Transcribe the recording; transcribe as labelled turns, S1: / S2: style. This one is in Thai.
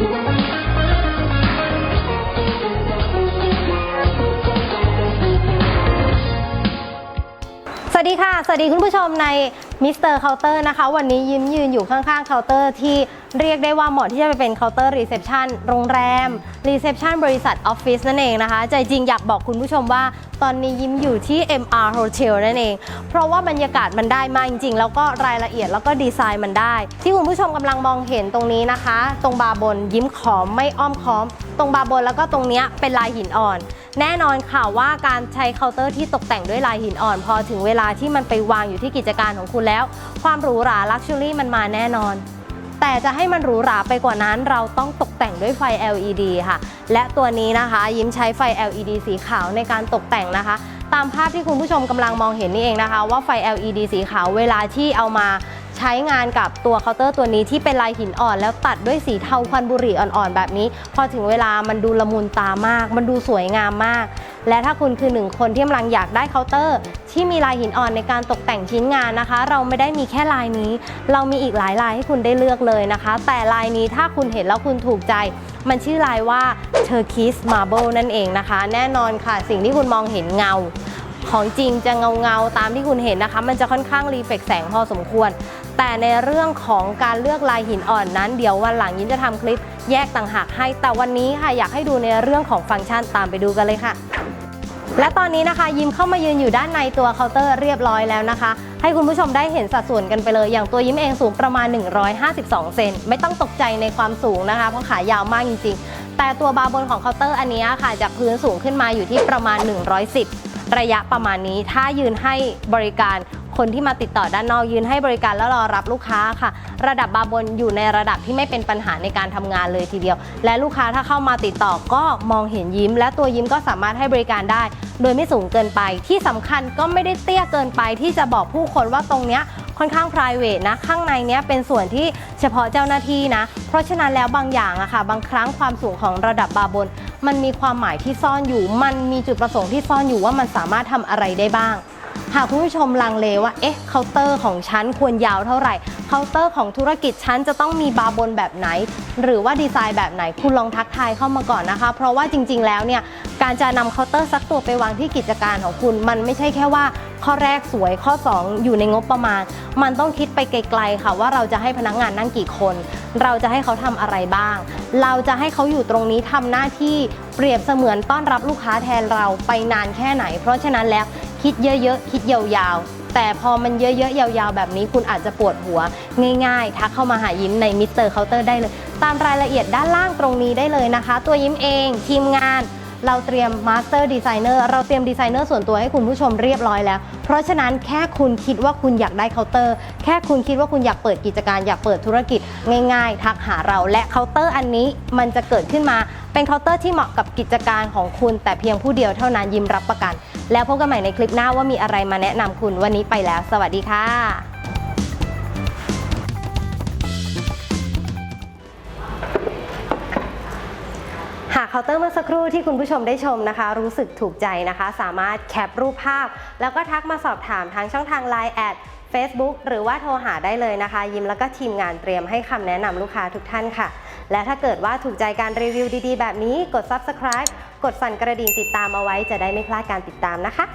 S1: Thank you. วัสดีค่ะ สวัสดีคุณผู้ชมในมิสเตอร์เคาน์เตอร์นะคะ วันนี้ยิ้มยืนอยู่ข้างๆเคาน์เตอร์ที่เรียกได้ว่าเหมาะที่จะไปเป็นเคาน์เตอร์รีเซพชันโรงแรมรีเซพชันบริษัทออฟฟิศนั่นเองนะคะ ใจจริงอยากบอกคุณผู้ชมว่า ตอนนี้ยิ้มอยู่ที่ MR Hotel นั่นเอง เพราะว่าบรรยากาศมันได้มากจริงๆ แล้วก็รายละเอียดแล้วก็ดีไซน์มันได้ ที่คุณผู้ชมกำลังมองเห็นตรงนี้นะคะ ตรงบาร์บนยิ้มขอมไม่อ้อมค้อม ตรงบาร์บนแล้วก็ตรงเนี้ยเป็นลายหินอ่อน แน่นอนค่ะว่าการใช้เคาน์เตอร์ที่ตกแต่งด้วยลายหินอ่อน พอถึงเวลาที่มันไปวางอยู่ที่กิจการของคุณแล้ว ความหรูหราลักชัวรี่มันมาแน่นอน แต่จะให้มันหรูหราไปกว่านั้น เราต้องตกแต่งด้วยไฟ LED ค่ะ และตัวนี้นะคะ ยิ้มใช้ไฟ LED สีขาวในการตกแต่งนะคะ ตามภาพที่คุณผู้ชมกำลังมองเห็นนี่เองนะคะ ว่าไฟ LED สีขาวเวลาที่เอามา ใช้งานกับตัวเคาน์เตอร์ตัวนี้ที่เป็นลายหินอ่อน แล้วตัดด้วยสีเทาควันบุหรี่อ่อนๆ แบบนี้ พอถึงเวลามันดูละมุนตามาก มันดูสวยงามมาก และถ้าคุณคือหนึ่งคนที่กำลังอยากได้เคาน์เตอร์ ที่มีลายหินอ่อนในการตกแต่งชิ้นงานนะคะ เราไม่ได้มีแค่ลายนี้ เรามีอีกหลายลายให้คุณได้เลือกเลยนะคะ แต่ลายนี้ถ้าคุณเห็นแล้วคุณถูกใจ มันชื่อลายว่า Turquoise Marble นั่นเองนะคะ แน่นอนค่ะ สิ่งที่คุณมองเห็นเงาของจริงจะเงาเงาๆตามที่คุณเห็นนะคะ มันจะค่อนข้างรีเฟกแสงพอสมควร แต่ในเรื่องของการเลือกลายหินอ่อนนั้น เดี๋ยววันหลังยิ้มจะทำคลิปแยกต่างหากให้ แต่วันนี้ค่ะอยากให้ดูในเรื่องของฟังก์ชันตามไปดูกันเลยค่ะ และตอนนี้นะคะยิมเข้ามายืนอยู่ด้านในตัวเคาน์เตอร์เรียบร้อยแล้วนะคะ ให้คุณผู้ชมได้เห็นสัดส่วนกันไปเลย อย่างตัวยิ้มเองสูงประมาณ 152 เซนไม่ต้องตกใจในความสูงนะคะ เพราะขายาวมากจริง ๆ แต่ตัวบาร์บนของเคาน์เตอร์อันนี้ค่ะจากพื้นสูงขึ้นมาอยู่ที่ประมาณ 110 ระยะประมาณนี้ถ้ายืนให้บริการ คนที่มาติดต่อด้านนอกยืนให้บริการแล้วรอรับลูกค้าค่ะ ระดับบาร์บนอยู่ในระดับที่ไม่เป็นปัญหาในการทำงานเลยทีเดียว และลูกค้าถ้าเข้ามาติดต่อก็มองเห็นยิ้ม และตัวยิ้มก็สามารถให้บริการได้ โดยไม่สูงเกินไปที่สำคัญก็ไม่ได้เตี้ยเกินไปที่จะบอกผู้คนว่าตรงเนี้ยค่อนข้าง p r i v a t นะ ข้างในเนี้ยเป็นส่วนที่เฉพาะเจ้าหน้าที่นะ เพราะฉะนั้นแล้วบางอย่างอะค่ะ บางครั้งความสูงของระดับบาร์บน มันมีความหมายที่ซ่อนอยู่ มันมีจุดประสงค์ที่ซ่อนอยู่ว่ามันสามารถทำอะไรได้บ้าง หากคุณผู้ชมลังเลว่า เอ๊ะ เคาน์เตอร์ของฉันควรยาวเท่าไหร่ เคาน์เตอร์ของธุรกิจฉันจะต้องมีบาร์บนแบบไหน หรือว่าดีไซน์แบบไหน คุณลองทักทายเข้ามาก่อนนะคะ เพราะว่าจริง ๆ แล้วเนี่ย การจะนำเคาน์เตอร์สักตัวไปวางที่กิจการของคุณ มันไม่ใช่แค่ว่า ข้อแรกสวย ข้อ 2 อยู่ในงบประมาณ มันต้องคิดไปไกล ๆ ค่ะ ว่าเราจะให้พนักงานนั่งกี่คน เราจะให้เขาทำอะไรบ้าง เราจะให้เขาอยู่ตรงนี้ทำหน้าที่เปรียบเสมือนต้อนรับลูกค้าแทนเราไปนานแค่ไหน เพราะฉะนั้นแล้ว คิดเยอะๆ คิดยาวๆ แต่พอมันเยอะๆ ยาวๆ แบบนี้คุณอาจจะปวดหัว ง่ายๆ ทักเข้ามาหายิ้มในมิสเตอร์เคาน์เตอร์ได้เลย ตามรายละเอียดด้านล่างตรงนี้ได้เลยนะคะ ตัวยิ้มเอง ทีมงาน เราเตรียมมาสเตอร์ดีไซเนอร์เราเตรียมดีไซเนอร์ส่วนตัวให้คุณผู้ชมเรียบร้อยแล้ว เพราะฉะนั้นแค่คุณคิดว่าคุณอยากได้เคาน์เตอร์ แค่คุณคิดว่าคุณอยากเปิดกิจการอยากเปิดธุรกิจง่ายๆ ทักหาเราและเคาน์เตอร์อันนี้มันจะเกิดขึ้นมาเป็นเคาน์เตอร์ที่เหมาะกับกิจการของคุณแต่เพียงผู้เดียวเท่านั้นยิ้มรับประกัน แล้วพบกันใหม่ในคลิปหน้าว่ามีอะไรมาแนะนำคุณวันนี้ไปแล้ว สวัสดีค่ะ เคาน์เตอร์เมื่อสักครู่ที่คุณผู้ชมได้ชมนะคะ รู้สึกถูกใจนะคะ สามารถแคปรูปภาพ แล้วก็ทักมาสอบถามทางช่องทาง Line แอด Facebook หรือว่าโทรหาได้เลยนะคะ ยิ้มแล้วก็ทีมงานเตรียมให้คำแนะนำลูกค้าทุกท่านค่ะ และถ้าเกิดว่าถูกใจการรีวิวดีๆ แบบนี้กด Subscribe กดสั่นกระดิ่งติดตามเอาไว้จะได้ไม่พลาดการติดตามนะคะ